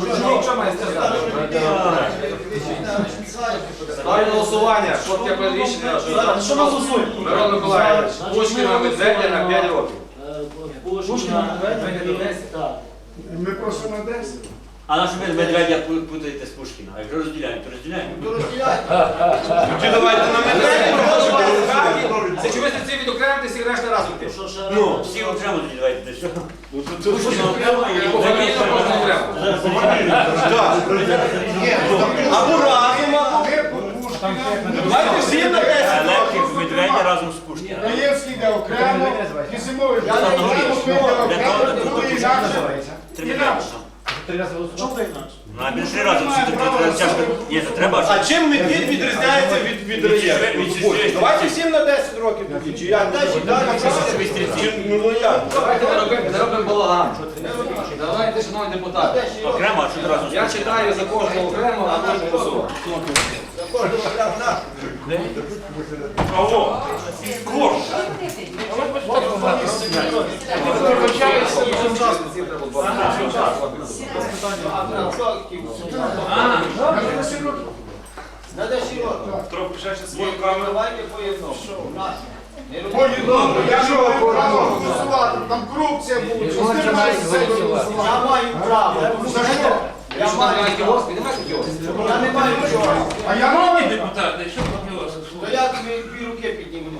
Що? Ставлю голосування. Що таке рішення? Що ми голосуємо? Мирон Миколаївич, Пушкіна Медведя на 5 років. Пушкіна, Медведя. Так. Ми просимо 10. А наш ви медведя путаєте з Пушкіна. А якщо розділяємо, то розділяємо. Чи давайте на Медведя? Це чогось ці відокремитися і решта разом. Ну, всі окремо тоді давайте. що? Пушкіна окремо і. Або разом, або. Давайте всі на 10 років. медведя разом з Пушкіна. Раєвський йде окремо, Кізимович йде окремо, йде окремо, другий інакше. Що ти інакше? Ну, а більше разом всі тут треба тяжко. Ні, то треба. А чим медвідь відрізняється від, від реєстру? Від сільської Давайте всім на 10 років тоді, чи як? Чи- Ну ну як? Давайте не робимо- не робимо балаган. Давайте, шановні депутати. Окремо, а що разом Я читаю за кожного окремо, а кожен голосувати. Всім треба Поєднано, я ж голосувати, там корупція буде, що з тим має себе. Я маю право. Я маю кіоск, кіоск. Я не маю чого. А я маю депутати, що похилося? То я тобі дві руки підніму, не.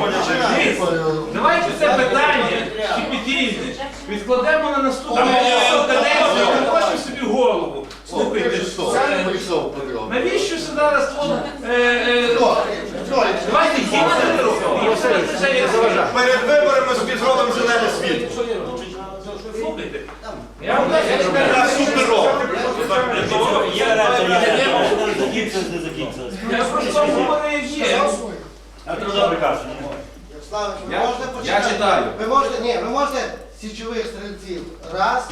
Починай. Давайте це питання кипітійне відкладемо на наступну каденцію, хочемо собі голову. Слухайте, навіщо це зараз тут? е, е, Давайте гімн Перед виборами підробимо зелене світло. Слухайте. Я вам Я не не просто вам говорю, як є. А то добре кажуть. Ярославе, ви Я- можете я почитати? читаю. Ви можете, ні, ви можете січових стрільців. Раз,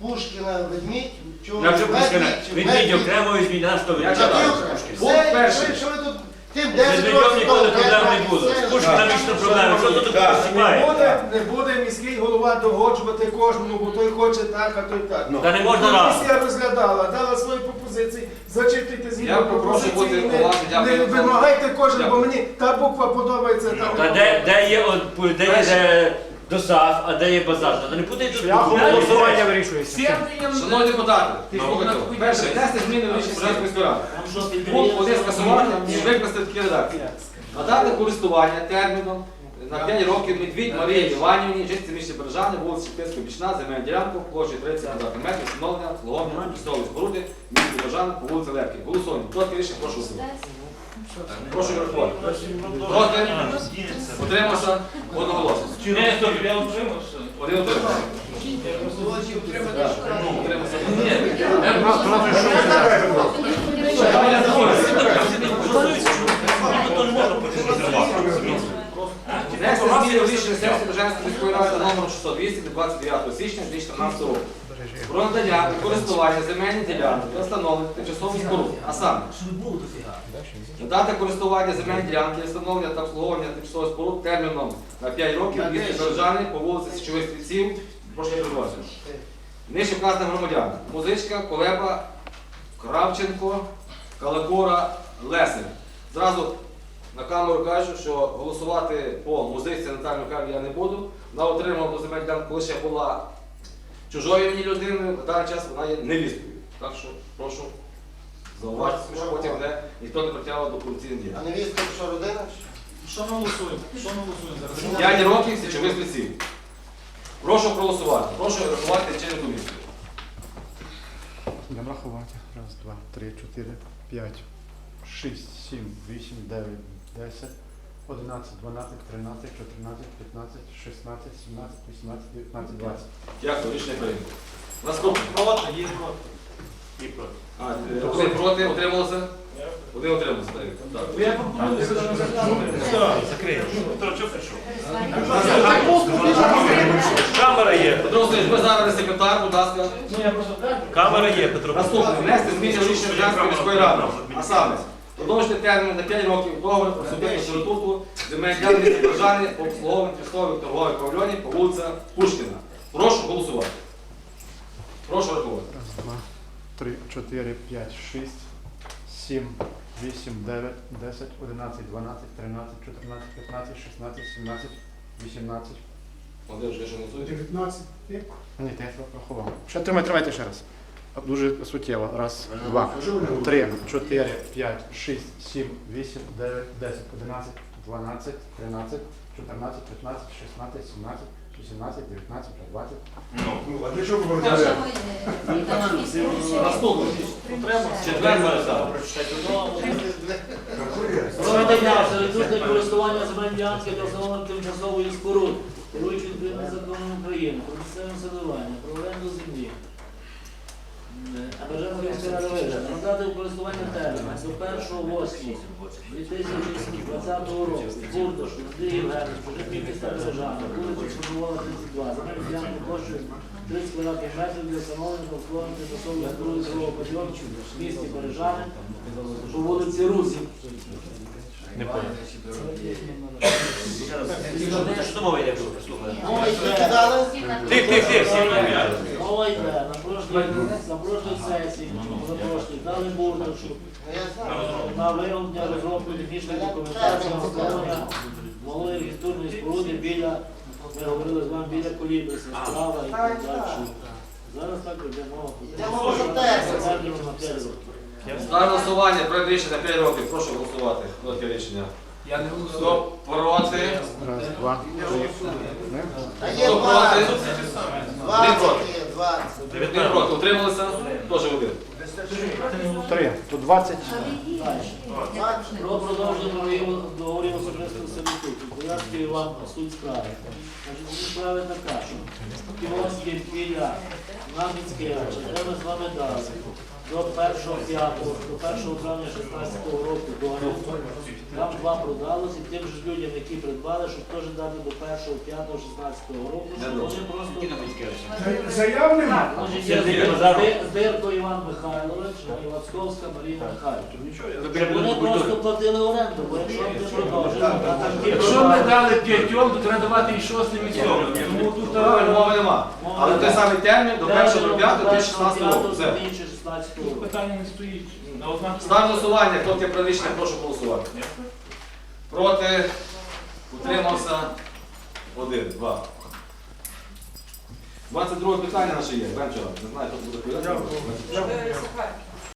Пушкіна, ведмідь, чого? Я вже Пушкіна. Ведмідь, окремо, візьміть нас, то Я відмідь. читаю. Все, перший. що ви тут тим 10 років ніколи проблем не буде. Пушкіна вічно проблеми. Що тут посіпає? Буде, не буде міський голова догоджувати кожному, бо той хоче так, а той так. Та не можна раз. Комісія розглядала, дала свої пропозиції, зачитуйте Я згідно попрошу бути пропозиції, не, не вимагайте кожен, бо мені та буква подобається, та Та не де, де є от, де є де ДОСАВ, а де є базар? Та не путайте тут. Голосування Сєвненням Шановні депутати, перше, внести зміни в рішення міської ради. Пункт один скасувати і викласти в такій редакції. Надати користування терміном на 5 років Медвідь Марії Іванівні, житці місті Бережани, вулиця Шепетського Бічна, земельна ділянка, площі 30 квадратних метрів, встановлення, обслуговування, місцевої споруди, місті Бережани по вулиці Лепки. Голосуємо. Хто таке рішення, прошу голосувати. Прошу врахувати. Проти? Утримався? Одноголосно. Ні, стоп, я утримався. Один утримався. Утримався. Внести зміни в рішення сесії Бежанської міської ради номер 608 від 29 січня 2014 року. Про надання у користування земельних ділянок для встановлення тимчасових споруд. А саме, надати користування земельних ділянки для встановлення та обслуговування тимчасових споруд терміном на 5 років в місті Бережани по вулиці Січових стрільців. Прошу перебувати. Нижче вказаним громадянам. Музичка, Колеба, Кравченко, Калакора, Лесик. Зразу на камеру кажу, що голосувати по музиці Наталі Михайлівні я не буду. Вона отримала до земель ділянку, коли ще була чужою мені людиною, на даний час вона є невісткою. Так що прошу зауважити, що потім не, ніхто не притягував до корупційних дій. А невістка, що родина? Що ми голосуємо? Що ми голосуємо зараз? 5 років січових стрільців. Прошу проголосувати. Прошу рахувати чинну комісію. Будемо рахувати. Раз, два, три, чотири, п'ять, шість, сім, вісім, дев'ять, десять, одинадцять, дванадцять, тринадцять, чотирнадцять, п'ятнадцять, шістнадцять, сімнадцять, вісімнадцять, дев'ятнадцять, двадцять. Дякую, рішення прийнято. Наступне. Проти, є проти. І проти. А, е, один проти, утрималося? Один утримався. так. Так. Я пропоную це Закрий. Петро, чого прийшов? Камера є. Петро Васильович, ви зараз не секретар, будь ласка. Ну. Камера є, Петро. Наступне. Внести зміни в рішення Бережанської міської ради. А саме, продовжити термін на 5 років договору про суб'єктну сервітуту земель ділянки міста Бережани по торгових павільйонів по вулиця Пушкіна. Прошу голосувати. Прошу рахувати. Раз, два, три, чотири, п'ять, шість, сім, вісім, дев'ять, десять, одинадцять, дванадцять, тринадцять, чотирнадцять, п'ятнадцять, шістнадцять, сімнадцять, вісімнадцять. Молодий вже голосує? 19. Ні, та я тебе. Ще тримай, тримайте ще раз. Дуже суттєво. Раз, два, три, чотири, п'ять, шість, сім, вісім, дев'ять, десять, одинадцять, дванадцять, тринадцять, чотирнадцять, п'ятнадцять, шістнадцять, сімнадцять, вісімнадцять, дев'ятнадцять, двадцять. Ну, а для чого ви говорите? Наступний. Четвертий за. Про надання середутне користування земельної ділянки для встановлення тимчасової споруди, керуючи відповідним законом України, про місцеве самоврядування, про оренду землі. Бажано міської вигляд. Надати у користування термін до 1.8.2020 року. Бурдош, Андрій Євгенович, Житній міста Бережана, вулиця Чорновола, 32, земельну ділянку площею 30 квадратних метрів для встановлення та обслуговування тимчасової споруди другого подйомчу в місті Бережани по вулиці Русі. Не. Що мова йде? Мова йде, Тих, тих, тих. мова йде, на прошлій, сесії, на прошлій, дали знаю. на вироблення розробку технічної документації на встановлення малої архітектурної споруди біля, ми говорили з вами, біля колібриса, справа і так далі. Зараз так йде мова. На 5 років. Ставлю голосування. Проект рішення 5 років. Прошу голосувати. Проти рішення. Я не голосую. Хто проти? Раз, два. Не? А Хто проти? 20. 20 є, 20. Один проти. Утрималися? Теж один. Три. Тут 20. Про продовження договорів- особистого сервітуту. Пояснюю вам суть справи. Значить, суть справи така, що кіоски біля Наміцького, де ми з вами дали до 1 п'ятого, до 1 травня 16 року договір. Там два продалося, і тим же людям, які придбали, щоб теж дати до 1 п'ятого 16 року, щоб вони просто Заяв нема. Значить, Дирко Іван Михайлович і Вацковська Марія Михайлович. Вони просто платили оренду, бо якщо б не продовжили, Якщо ми дали п'ятьом, то треба давати і шостим і сьомим. Тому тут мови нема. Але той самий термін до 1 5 2016 року. Все. 2016 року. питання не стоїть. На однак голосування. Хто рішення, прошу голосувати. Проти? Утримався? Один, два. 22 питання наше є. Венчура. Не знаю, хто буде відповідати.